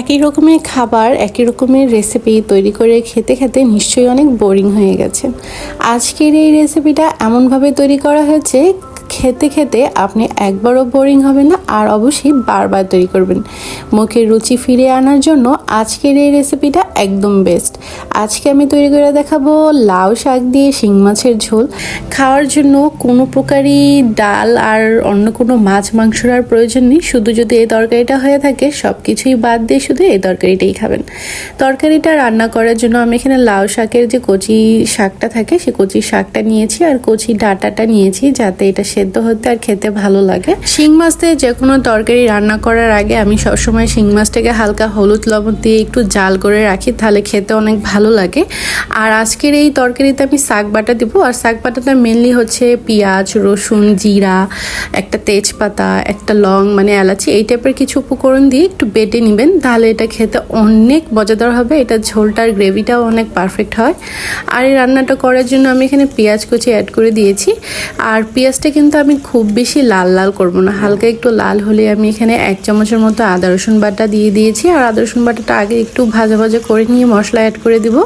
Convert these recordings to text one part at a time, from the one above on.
একই রকমের খাবার, একই রকমের রেসিপি তৈরি করে খেতে খেতে নিশ্চয়ই অনেক বোরিং হয়ে গেছে। আজকের এই রেসিপিটা এমনভাবে তৈরি করা হয়েছে খেতে খেতে আপনি একবারও বোরিং হবে না আর অবশ্যই বারবার তৈরি করবেন। মুখের রুচি ফিরে আনার জন্য আজকের এই রেসিপিটা একদম বেস্ট আজকে আমি তৈরি করে দেখাবো লাউ শাক দিয়ে শিং মাছের ঝোল। খাওয়ার জন্য কোনো প্রকারই ডাল আর অন্য কোনো মাছ মাংসর আর প্রয়োজন নেই। শুধু যদি এই তরকারিটা হয়ে থাকে সব কিছুই বাদ দিয়ে শুধু এই তরকারিটাই খাবেন। তরকারিটা রান্না করার জন্য আমি এখানে লাউ শাকের যে কচি শাকটা থাকে, সে কচি শাকটা নিয়েছি আর কচি ডাটাটা নিয়েছি যাতে এটা সেদ্ধ হতে আর খেতে ভালো লাগে। শিং মাছ দিয়ে যে কোনো তরকারি রান্না করার আগে আমি সবসময় শিং মাছটাকে হালকা হলুদ লবণ দিয়ে একটু জাল করে রাখি, তাহলে খেতে অনেক ভালো লাগে। আর আজকের এই তরকারিতে আমি শাক বাটা দিব, আর শাক বাটাটা মেনলি হচ্ছে পেঁয়াজ, রসুন, জিরা, একটা তেজপাতা, একটা লং মানে এলাচি, এই টাইপের কিছু উপকরণ দিয়ে একটু বেটে নেবেন, তাহলে এটা খেতে অনেক মজাদার হবে, এটা ঝোলটার গ্রেভিটাও অনেক পারফেক্ট হয়। আর এই রান্নাটা করার জন্য আমি এখানে পেঁয়াজ কুচি অ্যাড করে দিয়েছি। আর পেঁয়াজটা কিন্তু আমি খুব বেশি লাল লাল করব না। হালকা একটু লাল হলে আমি এখানে এক চামচের মতো আদা, রসুন বাটা দিয়ে দিয়েছি। আর আদা, রসুন বাটাটা আগে একটু ভাজা ভাজা করে নিয়ে মশলা অ্যাড করে দিব।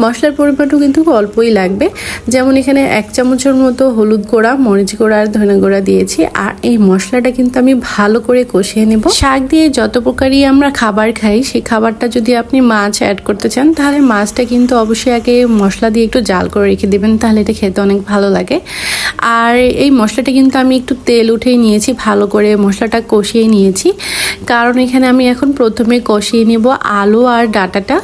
মশলার পরিমাণটাও কিন্তু অল্পই লাগবে। যেমন এখানে এক চামচের মতো হলুদ গুঁড়া, মরিচ গুঁড়া আর ধনে গুঁড়া দিয়েছি। আর এই মশলাটা কিন্তু আমি ভালো করে কষিয়ে নেব। শাক দিয়ে যত প্রকারই আমরা খাবার খাই, সেই খাবারটা যদি আপনি মাছ অ্যাড করতে চান, তাহলে মাছটা কিন্তু অবশ্যই আগে মশলা দিয়ে একটু জাল করে রেখে দেবেন। তাহলে এটা খেতে অনেক ভালো লাগে। আর এই মশলাটা কিন্তু আমি একটু তেল উঠেই নিয়েছি, ভালো করে মশলাটা কষিয়ে নিয়েছি। কারণ এখানে আমি এখন প্রথমে কষিয়ে নেব আলু আর ডাটাটা।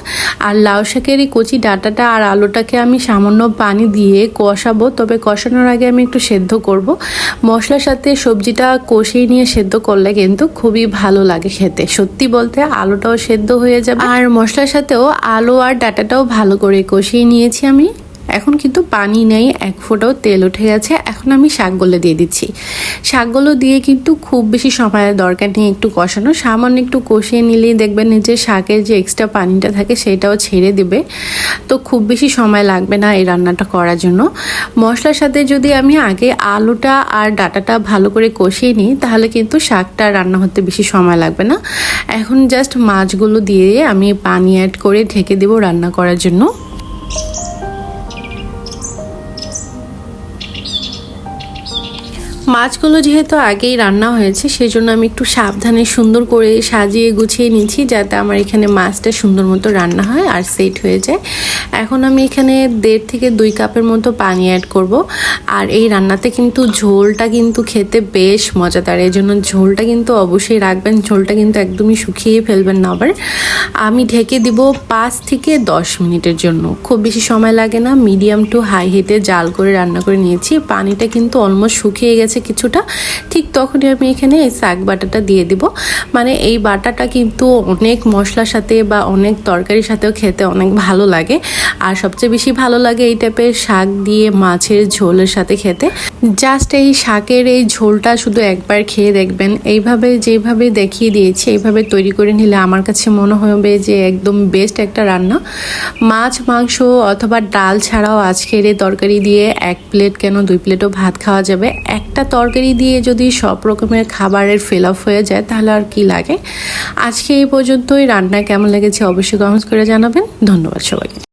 আর লাউ শাকের এই কচি ডাটাটা আর আলুটাকে আমি সামান্য পানি দিয়ে কষাবো। তবে কষানোর আগে আমি একটু সেদ্ধ করব। মশলার সাথে সবজিটা কষিয়ে নিয়ে সেদ্ধ করলে কিন্তু খুবই ভালো লাগে খেতে। সত্যি বলতে আলুটাও সেদ্ধ হয়ে যাবে। আর মশলার সাথেও আলু আর ডাটাটাও ভালো করে কষিয়ে নিয়েছি আমি। এখন কিন্তু পানি নেই, এক ফোঁটাও তেল উঠে গেছে। এখন আমি শাকগুলো দিয়ে দিচ্ছি। শাকগুলো দিয়ে কিন্তু খুব বেশি সময়ের দরকার নেই একটু কষানো। সামান্য একটু কষিয়ে নিলেই দেখবেন যে শাকের যে এক্সট্রা পানিটা থাকে সেটাও ছেড়ে দেবে। তো খুব বেশি সময় লাগবে না এই রান্নাটা করার জন্য। মশলার সাথে যদি আমি আগে আলুটা আর ডাটাটা ভালো করে কষিয়ে নিই, তাহলে কিন্তু শাকটা রান্না হতে বেশি সময় লাগবে না। এখন জাস্ট মাছগুলো দিয়ে আমি পানি অ্যাড করে ঢেকে দেবো রান্না করার জন্য। মাছগুলো যেহেতু আগেই রান্না হয়েছে সেই জন্য আমি একটু সাবধানে সুন্দর করে সাজিয়ে গুছিয়ে নিচ্ছি যাতে আমার এখানে মাছটা সুন্দর মতো রান্না হয় আর সেট হয়ে যায়। এখন আমি এখানে দেড় থেকে দুই কাপের মতো পানি অ্যাড করব। আর এই রান্নাতে কিন্তু ঝোলটা কিন্তু খেতে বেশ মজাদার, এই জন্য ঝোলটা কিন্তু অবশ্যই রাখবেন, ঝোলটা কিন্তু একদমই শুকিয়ে ফেলবেন না আবার। আমি ঢেকে দিব পাঁচ থেকে দশ মিনিটের জন্য। খুব বেশি সময় লাগে না, মিডিয়াম টু হাই হিটে জাল করে রান্না করে নিয়েছি। পানিটা কিন্তু অলমোস্ট শুকিয়ে গেছে কিছুটা, ঠিক তখনই আমি এখানে এই শাক বাটাটা দিয়ে দিব। মানে এই বাটাটা কিন্তু অনেক মশলার সাথে বা অনেক তরকারির সাথেও খেতে অনেক ভালো লাগে। আর সবচেয়ে বেশি ভালো লাগে এই টাইপের শাক দিয়ে মাছের ঝোলের সাথে খেতে। জাস্ট এই শাকের এই ঝোলটা শুধু একবার খেয়ে দেখবেন। এইভাবে যেভাবে দেখিয়ে দিয়েছি, এইভাবে তৈরি করে নিলে আমার কাছে মনে হবে যে একদম বেস্ট একটা রান্না। মাছ, মাংস অথবা ডাল ছাড়াও আজকের এই তরকারি দিয়ে এক প্লেট কেন দুই প্লেটও ভাত খাওয়া যাবে। একটা তরকারি দিয়ে যদি সব রকমের খাবারের ফিল আপ হয়ে যায়, তাহলে আর কি লাগে? আজকে এই পর্যন্তই। রান্না কেমন লেগেছে অবশ্যই কমেন্টস করে জানাবেন। ধন্যবাদ সবাইকে।